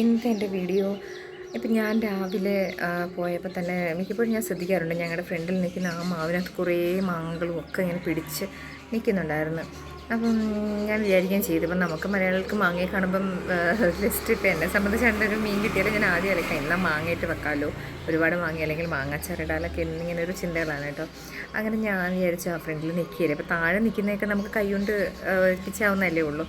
ഇന്നത്തെ എന്റെ വീഡിയോ ഇപ്പം ഞാൻ രാവിലെ പോയപ്പോൾ തന്നെ മിക്കപ്പോഴും ഞാൻ ശ്രദ്ധിക്കാറുണ്ട്. ഞങ്ങളുടെ ഫ്രണ്ടിൽ നിൽക്കുന്ന ആ മാവിനകത്ത് കുറേ മാങ്ങകളും ഒക്കെ ഇങ്ങനെ പിടിച്ച് നിൽക്കുന്നുണ്ടായിരുന്നു. അപ്പം ഞാൻ വിചാരിക്കുകയും ചെയ്തു ഇപ്പം നമുക്ക് മലയാളികൾക്ക് മാങ്ങയെ കാണുമ്പം ജസ്റ്റ് ഇപ്പം എന്നെ സംബന്ധിച്ച് മീൻ കിട്ടിയാലും ഞാൻ ആദ്യം അലക്കാം എന്നാൽ മാങ്ങയിട്ട് വെക്കാമല്ലോ ഒരുപാട് മാങ്ങ അല്ലെങ്കിൽ മാങ്ങാച്ചാറിടാലൊക്കെ എന്നിങ്ങനെ ഒരു ചിന്തകളാണ് കേട്ടോ. അങ്ങനെ ഞാൻ വിചാരിച്ചു ആ ഫ്രണ്ടിൽ നിൽക്കുകയില്ല അപ്പോൾ താഴെ നിൽക്കുന്നതൊക്കെ നമുക്ക് കൈകൊണ്ട് ഒഴിപ്പിച്ചാവുന്നതല്ലേ ഉള്ളൂ.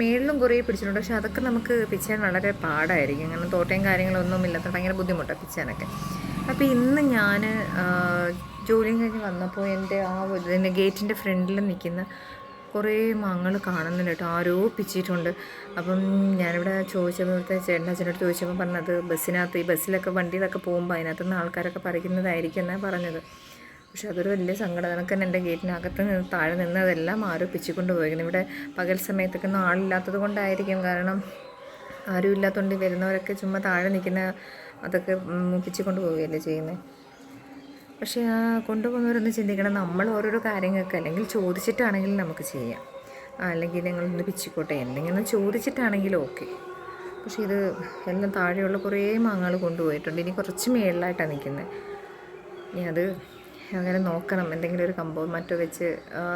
മേളിലും കുറേ പിടിച്ചിട്ടുണ്ട്. പക്ഷെ അതൊക്കെ നമുക്ക് പിച്ചാൻ വളരെ പാടായിരിക്കും. കാരണം തോട്ടയും കാര്യങ്ങളൊന്നും ഇല്ലാത്ത ഭയങ്കര ബുദ്ധിമുട്ടാണ് പിച്ചാനൊക്കെ. അപ്പോൾ ഇന്ന് ഞാൻ ജോലിയും കഴിഞ്ഞ് വന്നപ്പോൾ എന്റെ ആ ഇതിന്റെ ഗേറ്റിന്റെ ഫ്രണ്ടിൽ നിൽക്കുന്ന കുറേ മാങ്ങൾ കാണുന്നില്ല കേട്ടോ. ആരോ പിച്ചിട്ടുണ്ട്. അപ്പം ഞാനിവിടെ ചോദിച്ചപ്പോൾ ഇവിടുത്തെ ചേട്ടൻ അച്ഛനോട് ചോദിച്ചപ്പോൾ പറഞ്ഞത് ബസ്സിനകത്ത് ഈ ബസ്സിലൊക്കെ വണ്ടിയിലൊക്കെ പോകുമ്പോൾ അതിനകത്തുനിന്ന് ആൾക്കാരൊക്കെ പറിക്കുന്നതായിരിക്കും എന്നാണ് പറഞ്ഞത്. പക്ഷെ അതൊരു വലിയ സങ്കടം. എനിക്ക് തന്നെ എന്റെ ഗേറ്റിനകത്ത് നിന്ന് താഴെ നിന്ന് അതെല്ലാം ആരോ പിച്ചിക്കൊണ്ട് പോയിരിക്കുന്നു ഇവിടെ പകൽ സമയത്തൊക്കെ ഒന്നും ആളില്ലാത്തത് കൊണ്ടായിരിക്കും. കാരണം ആരും ഇല്ലാത്തതുകൊണ്ട് വരുന്നവരൊക്കെ ചുമ്മാ താഴെ നിൽക്കുന്ന അതൊക്കെ മുപ്പിച്ചുകൊണ്ട് പോവുകയല്ലേ ചെയ്യുന്നത് പക്ഷേ ആ കൊണ്ടുപോകുന്നവരൊന്ന് ചിന്തിക്കണം. നമ്മൾ ഓരോരോ കാര്യങ്ങൾക്ക് അല്ലെങ്കിൽ ചോദിച്ചിട്ടാണെങ്കിലും നമുക്ക് ചെയ്യാം. അല്ലെങ്കിൽ നിങ്ങളൊന്ന് പിച്ചിക്കോട്ടെ. എന്തെങ്കിലും ചോദിച്ചിട്ടാണെങ്കിലും ഓക്കെ. പക്ഷേ ഇത് എല്ലാം താഴെയുള്ള കുറേ മാങ്ങകൾ കൊണ്ടുപോയിട്ടുണ്ട്. ഇനി കുറച്ച് മേളിലായിട്ടാണ് നിൽക്കുന്നത്. ഇനി അത് അങ്ങനെ നോക്കണം. എന്തെങ്കിലും ഒരു കമ്പോ മറ്റോ വെച്ച്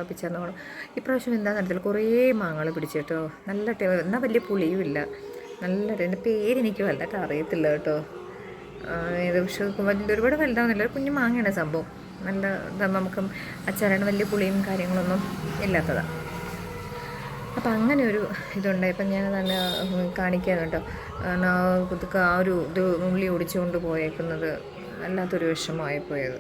പിച്ചാന്ന് നോക്കണം. ഇപ്രാവശ്യം എന്താണെന്ന് അറിയത്തില്ല കുറേ മാങ്ങൾ പിടിച്ചിട്ടോ നല്ല എന്നാൽ വലിയ പുളിയും ഇല്ല നല്ല എന്റെ പേരെനിക്ക് വല്ലാത്ത അറിയത്തില്ല കേട്ടോ. ഏത് പക്ഷേ വലിയ ഒരുപാട് വലുതാവുന്നില്ല. ഒരു കുഞ്ഞു മാങ്ങയാണ് സംഭവം. നല്ല നമുക്ക് അച്ചാറാണ് വലിയ പുളിയും കാര്യങ്ങളൊന്നും ഇല്ലാത്തതാണ് അപ്പം അങ്ങനെ ഒരു ഇതുണ്ട്. ഇപ്പം ഞാൻ തന്നെ കാണിക്കാൻ കേട്ടോ. കാരണം ആ ഒരു ഇത് ഉള്ളി ഓടിച്ചുകൊണ്ട് പോയേക്കുന്നത്. വല്ലാത്തൊരു വിഷമമായി പോയത്.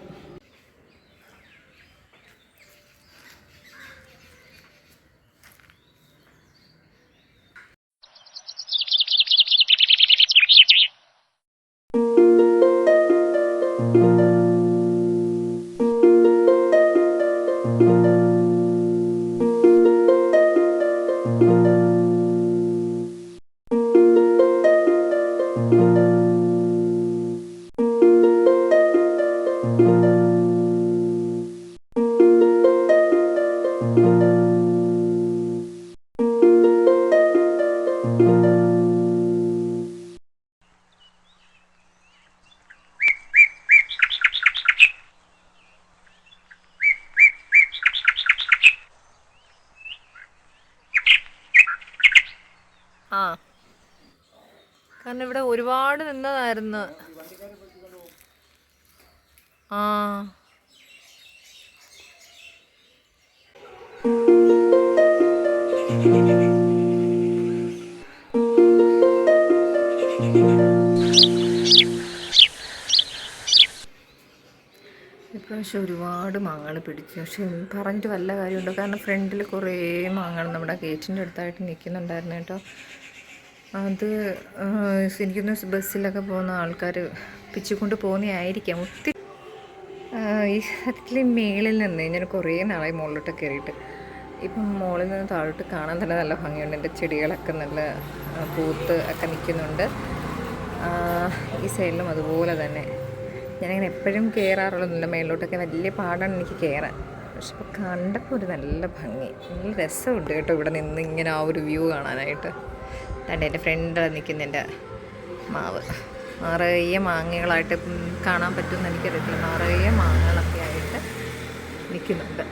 കാരണം ഇവിടെ ഒരുപാട് നിന്നതായിരുന്നു. ആ. ഇപ്രാവശ്യം ഒരുപാട് മാങ്ങകൾ പിടിച്ചു. പക്ഷെ പറഞ്ഞിട്ട് വല്ല കാര്യമുണ്ടോ? കാരണം ഫ്രണ്ടിൽ കുറേ മാങ്ങകൾ നമ്മുടെ ഗേറ്റിന്റെ അടുത്തായിട്ട് നിൽക്കുന്നുണ്ടായിരുന്നു കേട്ടോ. അത് എനിക്കൊന്ന് ബസ്സിലൊക്കെ പോകുന്ന ആൾക്കാർ പിച്ചിക്കൊണ്ട് പോകുന്നതായിരിക്കാം. ഒത്തിരി ഈ സത്യത്തിൽ മേളിൽ നിന്ന് ഞാൻ കുറേ നാളായി മുകളിലോട്ട് കയറിയിട്ട്. ഇപ്പം മുകളിൽ നിന്ന് താഴോട്ട് കാണാൻ തന്നെ നല്ല ഭംഗിയുണ്ട്. എന്റെ ചെടികളൊക്കെ നല്ല പൂത്ത് ഒക്കെ നിൽക്കുന്നുണ്ട്. ഈ സൈഡിലും അതുപോലെ തന്നെ. ഞാനങ്ങനെ എപ്പോഴും കയറാറുള്ളൊന്നുമില്ല മേളിലോട്ടൊക്കെ വലിയ പാടാണ് എനിക്ക് കയറാൻ. പക്ഷെ ഇപ്പോൾ കണ്ടപ്പോൾ ഒരു നല്ല ഭംഗി. നല്ല രസമുണ്ട് കേട്ടോ ഇവിടെ നിന്ന് ഇങ്ങനെ ആ ഒരു വ്യൂ കാണാനായിട്ട്. തന്റെ എന്റെ ഫ്രണ്ട് നിൽക്കുന്ന എന്റെ മാവ്. നിറയെ മാങ്ങകളായിട്ട് കാണാൻ പറ്റുമെന്ന് എനിക്കറിയത്തില്ല. നിറയെ മാങ്ങകളൊക്കെ ആയിട്ട് നിൽക്കുന്നുണ്ട്.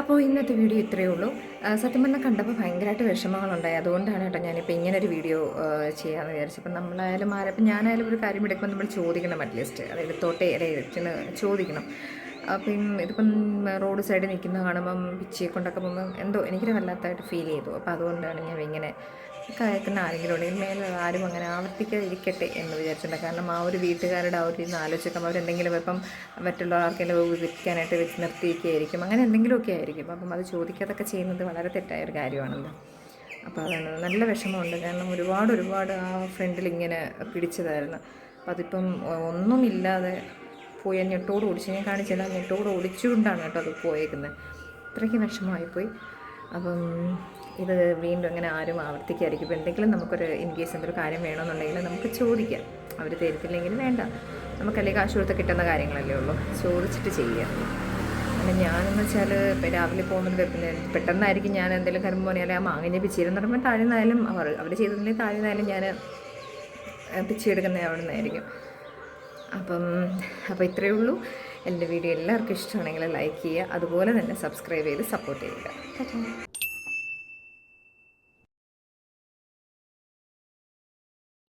അപ്പോൾ ഇന്നത്തെ വീഡിയോ ഇത്രയേ ഉള്ളൂ. സത്യം പറഞ്ഞാൽ കണ്ടപ്പോൾ ഭയങ്കരമായിട്ട് വിഷമങ്ങളുണ്ടായി. അതുകൊണ്ടാണ് കേട്ടോ ഞാനിപ്പോൾ ഇങ്ങനെ ഒരു വീഡിയോ ചെയ്യാമെന്ന് വിചാരിച്ചു അപ്പം നമ്മളായാലും ആരപ്പം ഞാനായാലും ഒരു കാര്യം എടുക്കുമ്പോൾ നമ്മൾ ചോദിക്കണം അറ്റ്ലീസ്റ്റ്. അതായത് എടുത്തോട്ടെ അല്ലെ ചോദിക്കണം. അപ്പം ഇതിപ്പം റോഡ് സൈഡിൽ നിൽക്കുന്ന കാണുമ്പം പിച്ചിയെ കൊണ്ടൊക്കെ പോകുമ്പം എന്തോ എനിക്കൊരു വല്ലാത്തതായിട്ട് ഫീൽ ചെയ്തു. അപ്പോൾ അതുകൊണ്ടാണ് ഞാൻ ഇങ്ങനെ കയക്കുന്ന ആരെങ്കിലും ഉണ്ടെങ്കിൽ മേലെ ആരും അങ്ങനെ ആവർത്തിക്കാതിരിക്കട്ടെ എന്ന് വിചാരിച്ചിട്ടുണ്ട്. കാരണം ആ ഒരു വീട്ടുകാരുടെ ആ ഒരു ഇന്ന് ആലോചിക്കുമ്പോൾ അവരെന്തെങ്കിലും ഇപ്പം മറ്റുള്ള ആർക്കെങ്കിലും വിൽക്കാനായിട്ട് വെച്ച് നിർത്തിയിരിക്കുകയായിരിക്കും അങ്ങനെ എന്തെങ്കിലുമൊക്കെ ആയിരിക്കും. അപ്പം അത് ചോദിക്കാതൊക്കെ ചെയ്യുന്നത് വളരെ തെറ്റായ ഒരു കാര്യമാണല്ലോ. അപ്പോൾ അതാണ് നല്ല വിഷമമുണ്ട്. കാരണം ഒരുപാട് ഒരുപാട് ആ ഫ്രണ്ടിൽ ഇങ്ങനെ പിടിച്ചതായിരുന്നു. അപ്പം അതിപ്പം ഒന്നുമില്ലാതെ പോയി ഞെട്ടോട് ഓടിച്ച്. ഞാൻ കാണിച്ചില്ല ഞെട്ടോട് ഓടിച്ചുകൊണ്ടാണ് കേട്ടോ അത് പോയേക്കുന്നത്. അത്രയ്ക്ക് വിഷമമായിപ്പോയി. അപ്പം ഇത് വീണ്ടും അങ്ങനെ ആരും ആവർത്തിക്കായിരിക്കും ഇപ്പോൾ എന്തെങ്കിലും നമുക്കൊരു ഇൻ കേസ് എന്തൊരു കാര്യം വേണമെന്നുണ്ടെങ്കിൽ നമുക്ക് ചോദിക്കാം. അവർ തരത്തില്ലെങ്കിൽ വേണ്ട. നമുക്കല്ലേ കാശ് കൊടുത്ത് കിട്ടുന്ന കാര്യങ്ങളല്ലേ ഉള്ളൂ. ചോദിച്ചിട്ട് ചെയ്യാം. പിന്നെ ഞാനെന്ന് വെച്ചാൽ ഇപ്പം രാവിലെ പോകുന്നത് പിന്നെ പെട്ടെന്നായിരിക്കും ഞാൻ എന്തെങ്കിലും കരുമ്പോൾ അല്ലെങ്കിൽ ആ മാങ്ങ പിച്ചിരുന്ന് പറയുമ്പോൾ താഴെ നിന്നായാലും അവർ അവർ ചെയ്തതിന്റെ താഴെ നിന്നായാലും ഞാൻ പിച്ചെടുക്കുന്നത് അവിടെ നിന്നായിരിക്കും. അപ്പം അപ്പോൾ ഇത്രയേ ഉള്ളൂ. എന്റെ വീഡിയോ എല്ലാവർക്കും ഇഷ്ടമാണെങ്കിൽ ലൈക്ക് ചെയ്യുക അതുപോലെ തന്നെ സബ്സ്ക്രൈബ് ചെയ്ത് സപ്പോർട്ട് ചെയ്യുക.